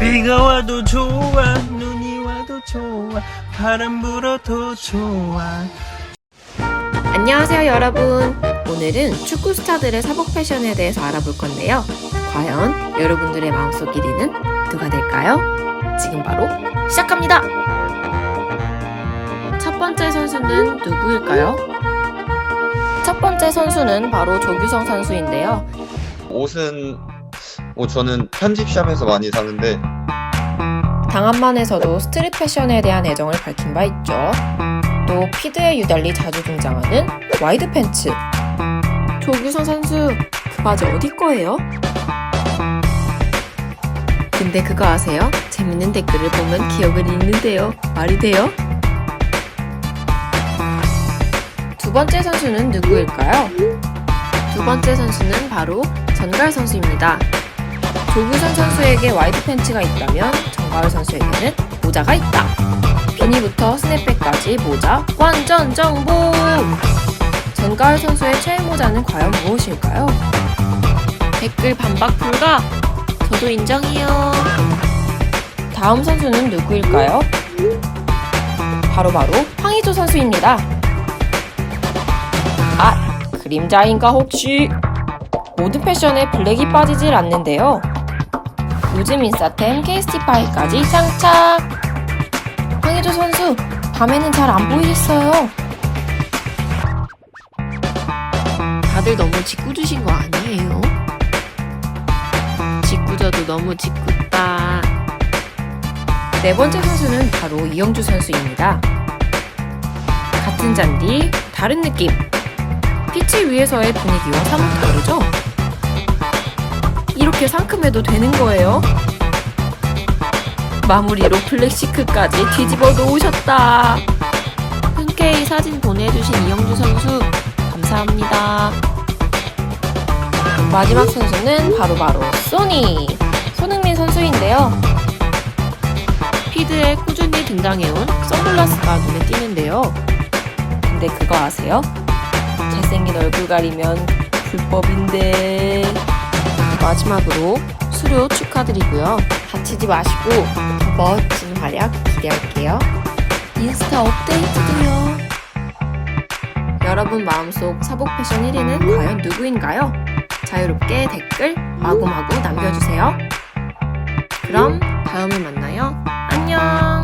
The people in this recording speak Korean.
비가 와도 좋아 눈이 와도 좋아 바람 불어도 좋아. 안녕하세요 여러분. 오늘은 축구 스타들의 사복 패션에 대해서 알아볼 건데요. 과연 여러분들의 마음속 1위는 누가 될까요? 지금 바로 시작합니다. 첫 번째 선수는 누구일까요? 첫 번째 선수는 바로 조규성 선수인데요. 옷은 뭐 저는 편집샵에서 많이 사는데 당한만에서도 스트릿 패션에 대한 애정을 밝힌 바 있죠 또 피드에 유달리 자주 등장하는 와이드 팬츠 조규성 선수 그 바지 어디 거예요? 근데 그거 아세요? 재밌는 댓글을 보면 기억을 잃는데요. 말이 돼요? 두 번째 선수는 누구일까요? 두 번째 선수는 바로 전가을 선수입니다. 조규선 선수에게 와이드 팬츠가 있다면 전가을 선수에게는 모자가 있다. 비니부터 스냅백까지 모자 완전 정복! 전가을 선수의 최애 모자는 과연 무엇일까요? 댓글 반박 불가! 저도 인정해요. 다음 선수는 누구일까요? 바로 바로 황희조 선수입니다. 아, 그림자인가 혹시? 모든 패션에 블랙이 빠지질 않는데요. 요즘 인싸템 케이스티파이까지 장착! 황희조 선수, 밤에는 잘 안 보이겠어요. 다들 너무 짓궂으신 거 아니에요? 짓궂어도 너무 짓궂다. 네 번째 선수는 바로 이영주 선수입니다. 같은 잔디, 다른 느낌. 피치 위에서의 분위기와 사뭇 다르죠? 이렇게 상큼해도 되는 거예요? 마무리로 플렉시크까지 뒤집어 놓으셨다. 흔쾌히 사진 보내주신 이영주 선수, 감사합니다. 마지막 선수는 바로바로 소니! 손흥민 선수인데요. 피드에 꾸준히 등장해온 선글라스가 눈에 띄는데요. 근데 그거 아세요? 잘생긴 얼굴 가리면 불법인데. 마지막으로 수료 축하드리고요. 다치지 마시고 더 멋진 활약 기대할게요. 인스타 업데이트도요. 여러분 마음속 사복 패션 1위는 과연 누구인가요? 자유롭게 댓글 마구마구 남겨주세요. 그럼 다음에 만나요. 안녕!